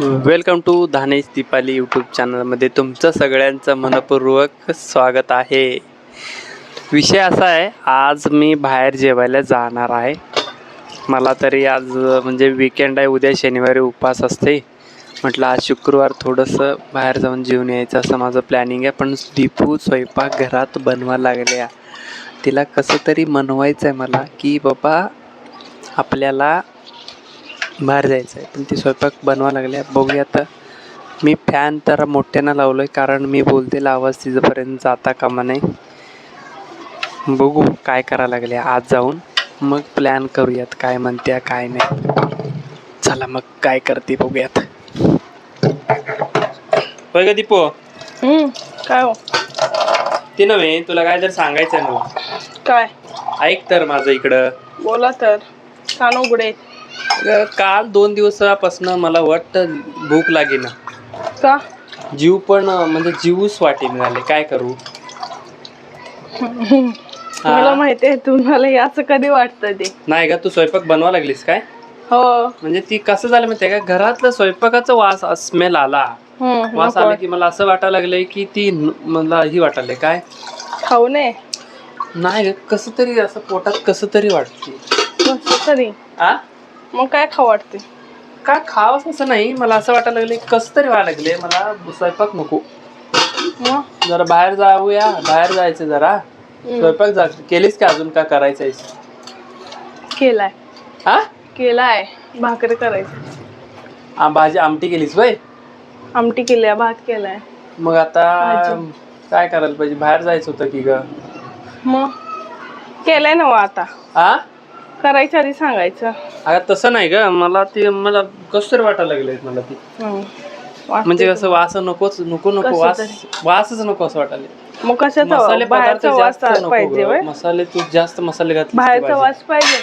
Welcome to Dhanesh Deepali YouTube चॅनलमध्ये तुमचं सगळ्यांचं मनपूर्वक स्वागत आहे. विषय असा आहे आज मी बाहेर जेवायला जाणार आहे. मला तरी आज म्हणजे विकेंड आहे उद्या शनिवारी उपवास असते म्हटलं आज शुक्रवार थोडंसं बाहेर जाऊन जेवून यायचं असं माझं प्लॅनिंग आहे पण दीपू स्वयंपाक घरात बनवा लागल्या तिला कसं तरी मनवायचं आहे मला की बाबा आपल्याला बाहेर जायचं आहे. पण ती स्वयंपाक बनवा लागल्या बघूया आता. मी फॅन तर मोठ्यानं लावलो आहे कारण मी बोलतेला आवाज तिथंपर्यंत जाता कामा नाही बघू काय करा लागले. आज जाऊन मग प्लॅन करूयात. काय म्हणत्या काय नाही. चला मग काय करते बघूयात. होय का दीपो? हम्म, काय हो? ते नव्हे तुला काय तर सांगायचं आहे मला काय? ऐक तर माझं इकडं. बोला तर. कान उघडे. काल दोन दिवसापासून मला वाटतं भूक लागेना. का? जीव पण म्हणजे जीवच वाटेन झाले काय करू? मला माहिती आहे तुम्हाला याचं कधी वाटतं ते? नाही का तू स्वयंपाक बनवा लागलीस काय? हो. म्हणजे ती कसं झालं माहितीये का? घरातलं स्वयंपाकाचा वास स्मेल आला. वास. आला की मला असं वाटायला लागलंय की ती मला ही वाटायलंय. काय? खाऊ नये. नाही ग, कसं तरी असं पोटात कसं तरी वाटते कसं तरी? आ? मग काय खाऊ वाटते? काय खावंच असं नाही. मला असं वाटायला लागले कसं तरी व्हायला लागले मला स्वयंपाक नको. मग? जरा बाहेर जाऊया. बाहेर जायचं जरा. स्वयंपाक जा. केलीस का अजून? का करायचंय केलाय. हा? केलाय. भाकरी करायची. आ, भाजी आमटी केलीस वय आमटी केली भात केलाय. मग आता. काय करायला पाहिजे? बाहेर जायचं होतं की ग? मग? केलंय ना हो आता. आ? करायच्या आधी सांगायचं. अगं तसं नाही ग. मला ते मला कसं तरी वाटायला लागलंय मला ती. वाटते म्हणजे कसं वास नकोच नको नको. वास. वासच नको असं वाटायला मग कशाचा मसाले पदार्थ बाहेरचा वास जास्त नको पाहिजे ग. मसाले तू जास्त मसाले घातले बाहेरचा वास पाहिजे.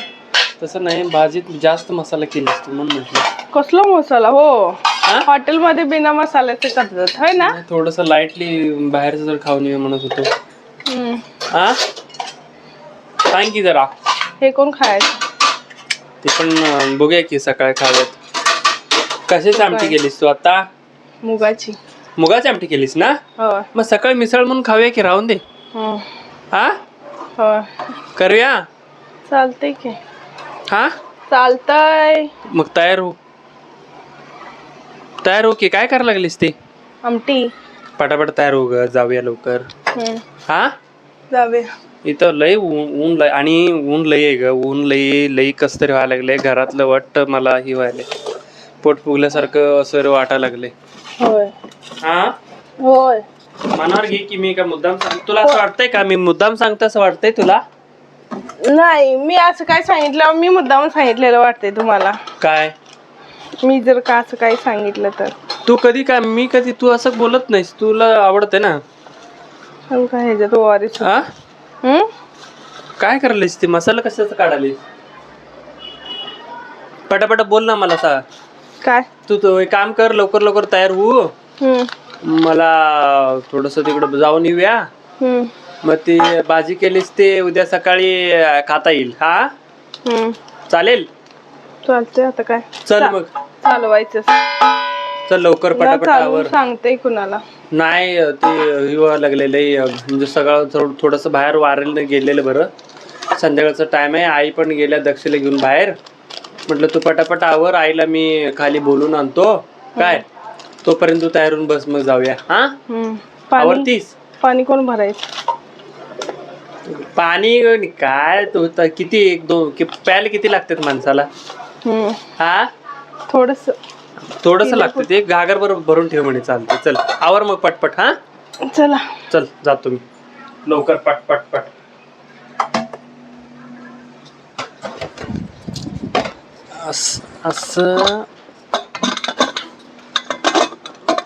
तसं नाही भाजीत जास्त मसाला केलीस तू म्हणून म्हटलं. कसला मसाला? हो. हा? हॉटेलमध्ये बिना मसाल्याचे करतात होय ना? थोडस लाईटली बाहेरचं जर खाऊन ये म्हणत होतो. हम्म. हा? सांग की जरा. हे कोण खायचं? ते पण बघूया की सकाळी खाव्यात कशाची आमटी? केलीस तू आता? मुगाची. मुगाची आमटी केलीस ना? मग सकाळी मिसळ म्हणून खाऊया की राहून दे. हं. हा? करूया? चालतंय की. हा? चालतंय. मग तयार हो. तयार हो की. काय करायला लागलीस ते? आमटी. पटापट तयार हो ग. जाऊया लवकर. हं. जावे इथं लय ऊन ऊन लय आणि ऊन लय आहे ग. ऊन लय लय कस तरी व्हायला लागलंय. घरातलं वाटतं मला ही व्हायलंय. पोट फुगल्यासारखं असं वाटायला लागलंय. होय. हा? होय. मनावर घे की मी का मुद्दाम सांग तुला असं वाटतंय का? मी मुद्दाम सांगतो असं वाटतंय तुला? नाही मी असं काय सांगितलं मी मुद्दाम सांगितलेलं वाटतंय तुम्हाला. काय? मी जर का असं काही सांगितलं तर. तू कधी काय मी कधी तू असं बोलत नाहीस. तुला आवडते ना? काय ह्याच्यात वारीस हा काय करायलीस? ते मसाला कशाचा काढालीस पटापट बोल ना मला सा. काय? तू तो एक काम कर लवकर लवकर तयार हो. मला थोडस तिकडं जाऊन येऊया. मग ती भाजी केलीस ते उद्या सकाळी अं, खाता येईल. हा? हं. चालेल? चालतंय आता काय? चल मग. चालवायचं चल लवकर ना पटापट आवर. सांगते कुणाला. नाही ते व्हायला लागलेलं आहे, म्हणजे सगळं थोडं थोडंसं बाहेर वारेल गेलेलं बरं. संध्याकाळचा टाइम आहे आई पण गेल्या दक्षिला घेऊन बाहेर. म्हटलं तू पटापट आवर आईला मी खाली बोलून आणतो. काय? तोपर्यंत तू तयार होऊन बस मग जाऊया. हा? हं. पाणी आवडतीस? पाणी कोण भरायचं? पाणी काय तू तर किती एक दोन कि- प्यायला किती लागतात माणसाला. हा? थोडस थोडस लागतं ते. घागर बरोबर भरून ठेव म्हणे चालते चल आवर मग पटपट हा? चला. चल जातो मी. लवकर पट पट पट. अस- असं.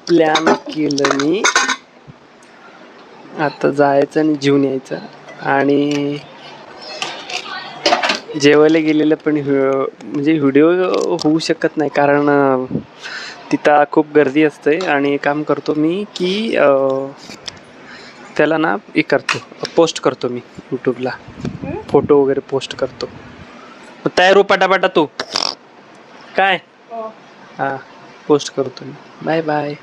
प्लॅन केलं मी. आता जायचं आणि जेवून यायचं. आणि जेवायला गेलेलं पण म्हणजे व्हिडिओ होऊ शकत नाही. कारण तिथं खूप गर्दी असते आणि काम करतो मी की त्याला ना हे करतो पोस्ट करतो मी यूट्यूबला फोटो वगैरे पोस्ट करतो. तयार हो पटापटा तू. काय? हो. हां पोस्ट करतो मी. Bye bye.